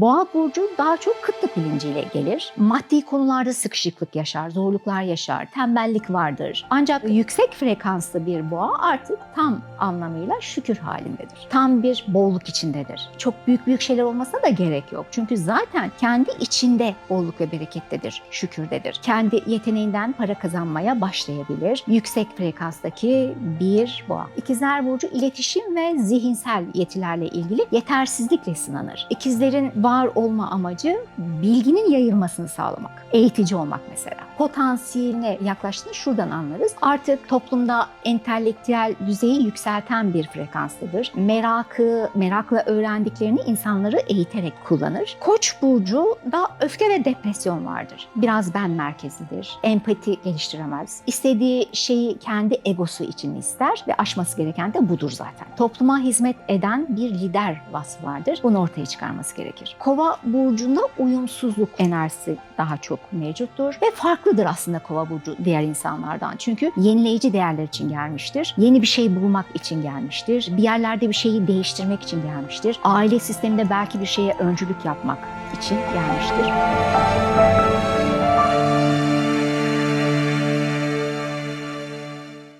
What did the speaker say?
Boğa burcu daha çok kıtlık bilinciyle gelir. Maddi konularda sıkışıklık yaşar, zorluklar yaşar, tembellik vardır. Ancak yüksek frekanslı bir boğa artık tam anlamıyla şükür halindedir. Tam bir bolluk içindedir. Çok büyük büyük şeyler olmasına da gerek yok. Çünkü zaten kendi içinde bolluk ve berekettedir, şükürdedir. Kendi yeteneğinden para kazanmaya başlayabilir. Yüksek frekanstaki bir boğa. İkizler burcu iletişim ve zihinsel yetilerle ilgili yetersizlikle sınanır. İkizlerin var olma amacı bilginin yayılmasını sağlamak. Eğitici olmak mesela. Potansiyeline yaklaştığını şuradan anlarız. Artık toplumda entelektüel düzeyi yükselten bir frekanstadır. Merakı, merakla öğrendiklerini insanları eğiterek kullanır. Koç burcu da öfke ve depresyon vardır. Biraz ben merkezlidir. Empati geliştiremez. İstediği şeyi kendi egosu için ister ve aşması gereken de budur zaten. Topluma hizmet eden bir lider vasfı vardır. Bunu ortaya çıkarması gerekir. Kova burcunda uyumsuzluk enerjisi daha çok mevcuttur ve farklıdır aslında Kova burcu diğer insanlardan. Çünkü yenileyici değerler için gelmiştir. Yeni bir şey bulmak için gelmiştir. Bir yerlerde bir şeyi değiştirmek için gelmiştir. Aile sisteminde belki bir şeye öncülük yapmak için gelmiştir.